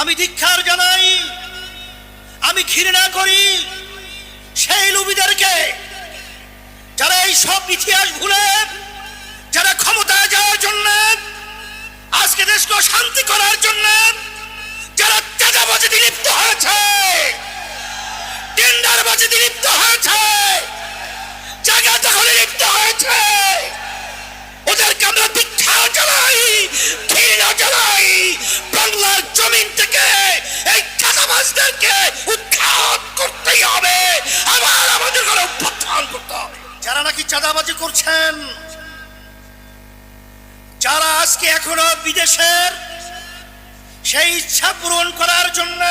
আমি ধিক্ষার জানাই, আমি ঘৃণা করি সেই লুবিদেরকে যারা এই সব ইতিহাস ভুলে, যারা ক্ষমতায় যাওয়ার জন্য, আজকে দেশকে শান্তি করার জন্য, যারা তেজাবাজিতে লিপ্ত হয়েছে, টেন্ডারবাজিতে লিপ্ত হয়েছে, জায়গা দখলে লিপ্ত হয়েছে, ওদেরকে আমরা দীক্ষা জ্বালাই ঘৃণা জ্বালাই বাংলার জমিন চাঁদাবাজদেরকে উৎখাত করতেই হবে। আবার আমাদের ঘরে উত্থান করতে হবে। যারা নাকি চাঁদাবাজি করছেন, যারা আজকে এখনও বিদেশের সেই ইচ্ছা পূরণ করার জন্য,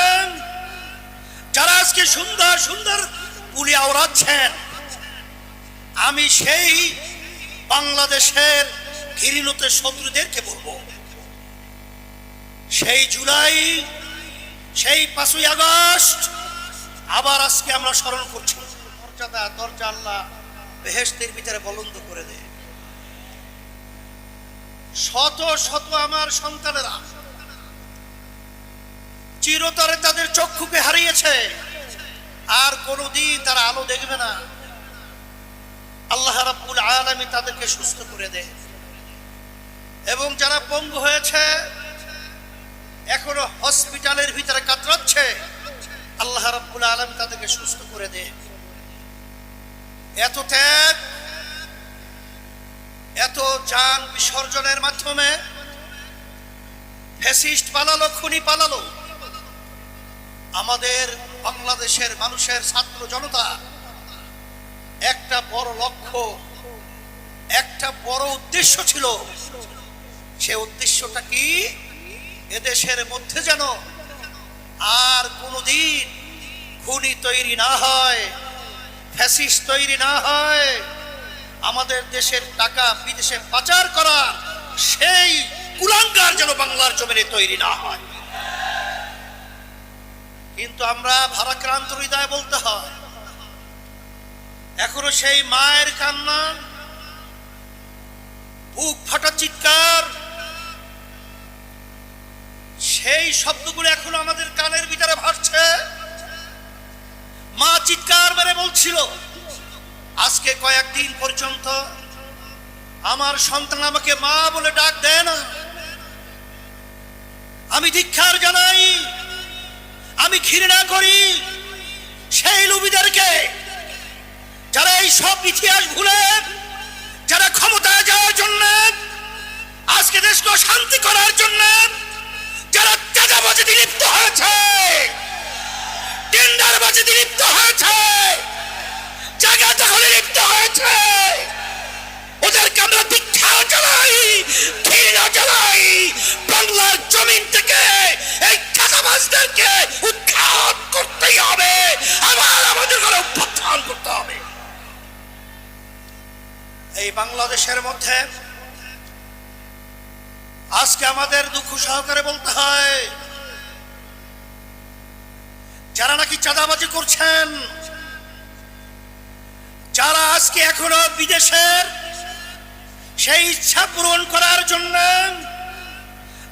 যারা আজকে সুন্দর সুন্দর পুলি আওড়াচ্ছেন, আমি সেই বাংলাদেশের ঘৃণতে শত্রুদেরকে বলব। সেই জুলাই সেই পাঁচই আগস্ট আবার আজকে আমরা স্মরণ করছি। মর্যাদা, দরজা আল্লাহ বেহেস্তের ভিতরে বলন্দ করে দেয়। শত শত আমার সন্তানেরা চিরতরে তাদের চক্ষুকে হারিয়েছে। আর কোনোদিন তারা আলো দেখবে না। আল্লাহ রাব্বুল আলামিন তাদেরকে সুস্থ করে দেয়। এবং যারা পঙ্গু হয়েছে এখনও হসপিটালের ভিতরে কাতরাচ্ছে। আল্লাহ রাব্বুল আলামিন তাদেরকে সুস্থ করে দেয় এত ত্যাগ, এত যান বিসর্জনের মাধ্যমে ফ্যাসিস্ট পালালো, খুনি পালালো। আমাদের বাংলাদেশের মানুষের ছাত্র জনতা একটা বড় লক্ষ্য, একটা বড় উদ্দেশ্য ছিল। সে উদ্দেশ্যটা কি? এদেশের মধ্যে যেন আর কোনোদিন খুনি তৈরি না হয় ফ্যাসিস তৈরি না হয়, আমাদের দেশের টাকা বিদেশে পাচার করা সেই কুলাঙ্গার যেন বাংলার জমিনে তৈরি না হয়। কিন্তু আমরা ভারাক্রান্ত হৃদয় বলতে হয়, এখনও সেই মায়ের কান্না, বুক ফাটা চিৎকার সেই শব্দগুলো এখনও আমাদের কানের ভিতরে ভাসছে। মা চিৎকার মেরে বলছিল, আজকে কয়েকদিন পর্যন্ত আমার সন্তান আমাকে মা বলে ডাক দেয় না। আমি ধিক্ষার জানাই, আমি ঘৃণা করি। সেই লুবিদেরকে যারা এই সব ইতিহাস ভুলে, যারা ক্ষমতায় যাওয়ার জন্য, আজকে দেশকে শান্তি করার জন্য তেজাবাজিতে লিপ্ত হয়েছে। টেন্ডারবাজিতে লিপ্ত হয়েছে। জায়গা দখলে লিপ্ত হয়েছে। ওদেরকে আমরা দীক্ষা জানাই ঘৃণা জানাই বাংলার জমিন থেকে এই চাঁদাবাজদেরকে উৎখাত করতেই হবে। আবার আমাদের ঘরে উত্থান করতে হবে। এই বাংলাদেশের মধ্যে আজকে আমাদের দুঃখ সহকারে বলতে হয়, যারা নাকি চাঁদাবাজি করছেন, যারা আজকে এখনও বিদেশের সেই ইচ্ছা পূরণ করার জন্য,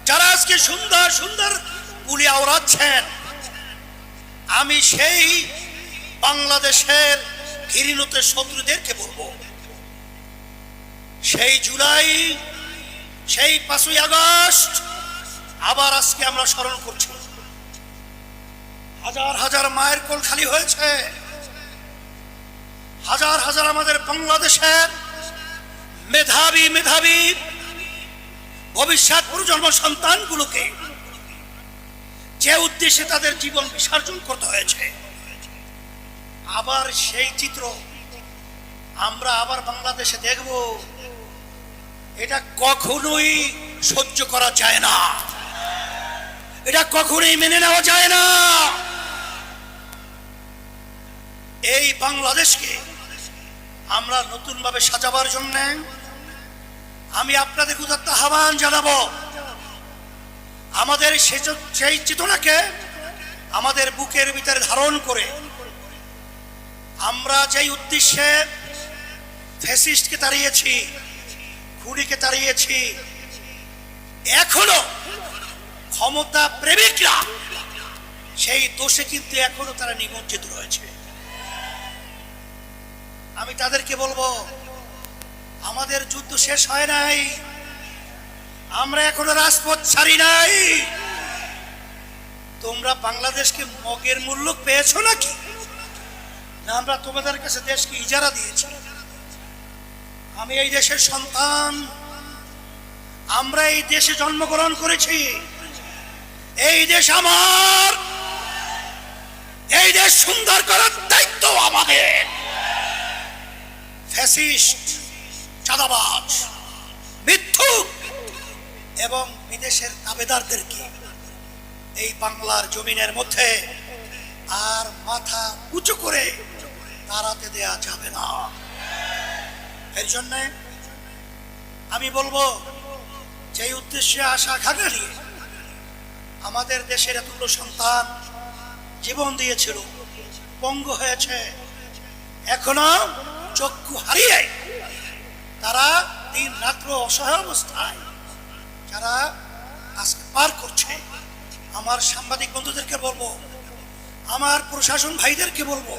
যারা আজকে সুন্দর সুন্দর পুলি আওড়াচ্ছেন, আমি সেই বাংলাদেশের ঘৃণতে শত্রুদেরকে বলব। সেই জুলাই সেই পাঁচই আগস্ট আবার আজকে আমরা স্মরণ করছি। হাজার হাজার মায়ের কোল খালি হয়েছে। হাজার হাজার আমাদের বাংলাদেশের মেধাবী মেধাবী ভবিষ্যৎ প্রজন্ম সন্তানগুলোকে যে উদ্দেশ্যে তাদের জীবন বিসর্জন করতে হয়েছে, আবার সেই চিত্র আমরা আবার বাংলাদেশে দেখব। এটা কখনোই সহ্য করা যায় না। এটা কখনোই মেনে নেওয়া যায় না। এই বাংলাদেশকে আমরা নতুনভাবে সাজাবার জন্য আমি আপনাদের উদাত্ত আহ্বান জানাব। আমাদের সেই চেতনাকে আমাদের বুকের ভিতরে ধারণ করে আমরা যেই উদ্দেশ্যে ফ্যাসিস্টকে তাড়িয়েছি খুনিকে তাড়িয়েছি। এখনও ক্ষমতা প্রেমিকরা সেই দোষে কিন্তু এখনও তারা নিমজ্জিত রয়েছে। আমি তাদেরকে বলব, আমাদের যুদ্ধ শেষ হয় নাই, আমরা এখনও রাজপথ ছাড়ি নাই। তোমরা বাংলাদেশকে মগের মূল্য পেয়েছ নাকি? না, আমরা তোমাদের কাছে দেশকে ইজারা দিয়েছি। আমি এই দেশের সন্তান। আমরা এই দেশে জন্মগ্রহণ করেছি। এই দেশ আমার। এই দেশ সুন্দর করার দায়িত্ব আমাদের। ফ্যাসিস্ট, চাঁদাবাজ, মিথ্যুক এবং বিদেশের দাবেদারদেরকে এই বাংলার জমিনের মধ্যে আর মাথা উঁচু করে দাঁড়াতে দেয়া যাবে না। এর জন্য আমি বলব যে উদ্দেশ্যে আশা নিয়ে আমাদের দেশের এতগুলো সন্তান জীবন দিয়েছিল, পঙ্গু হয়েছে, এখনও চক্ষু হারিয়ে তারা দিন রাত্র অসহায় অবস্থায় যারা আজকে পার করছে। আমার সাংবাদিক বন্ধুদেরকে বলব, আমার প্রশাসন ভাইদেরকে বলব,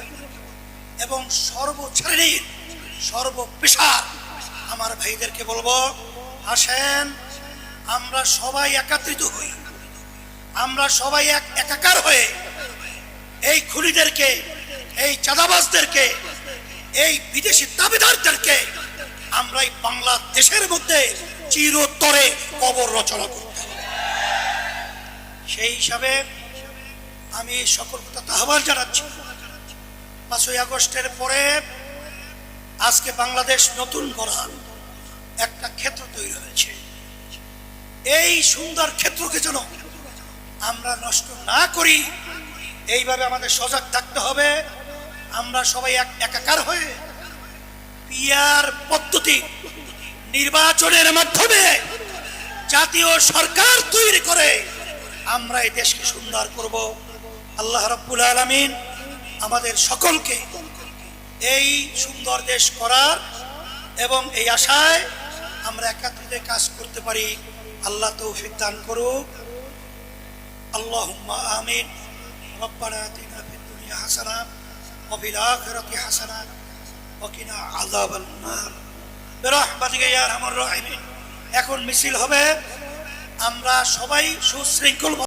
এবং সর্বশ্রেণীর সর্বপেশার আমার ভাইদেরকে বলব, আসেন, আমরা সবাই একাত্রিত হই। আমরা সবাই এক একাকার হয়ে এই খুলিদেরকে এই চাঁদাবাজদেরকে, এই বিদেশি দাবিদারদেরকে আমরা এই বাংলাদেশের মধ্যে চিরতরে কবর রচনা করতে সেই হিসাবে আমি সকল কথা আহ্বান জানাচ্ছি। পাঁচই আগস্টের পরে আজকে বাংলাদেশ নতুন গড়ার একটা ক্ষেত্র তৈরি হয়েছে। এই সুন্দর ক্ষেত্রকে যেন আমরা নষ্ট না করি, এইভাবে আমাদের সজাগ থাকতে হবে। আমরা সবাই এক একাকার হয়ে পিয়ার পদ্ধতি নির্বাচনের মাধ্যমে জাতীয় সরকার তৈরি করে আমরা এই দেশকে সুন্দর করব। আল্লাহ রব্বুল আলমিন আমাদের সকলকে এই সুন্দর দেশ করার এবং এই আশায় আমরা একাত্রিতে কাজ করতে পারি আল্লাহ তৌফিক দান করুক اللهم آمين ربنا آتنا في الدنيا حسنة وفي الآخرة حسنة وقنا عذاب النار برحمتك يا أرحم الراحمين এখন মিছিল হবে আমরা সবাই সুশৃঙ্খল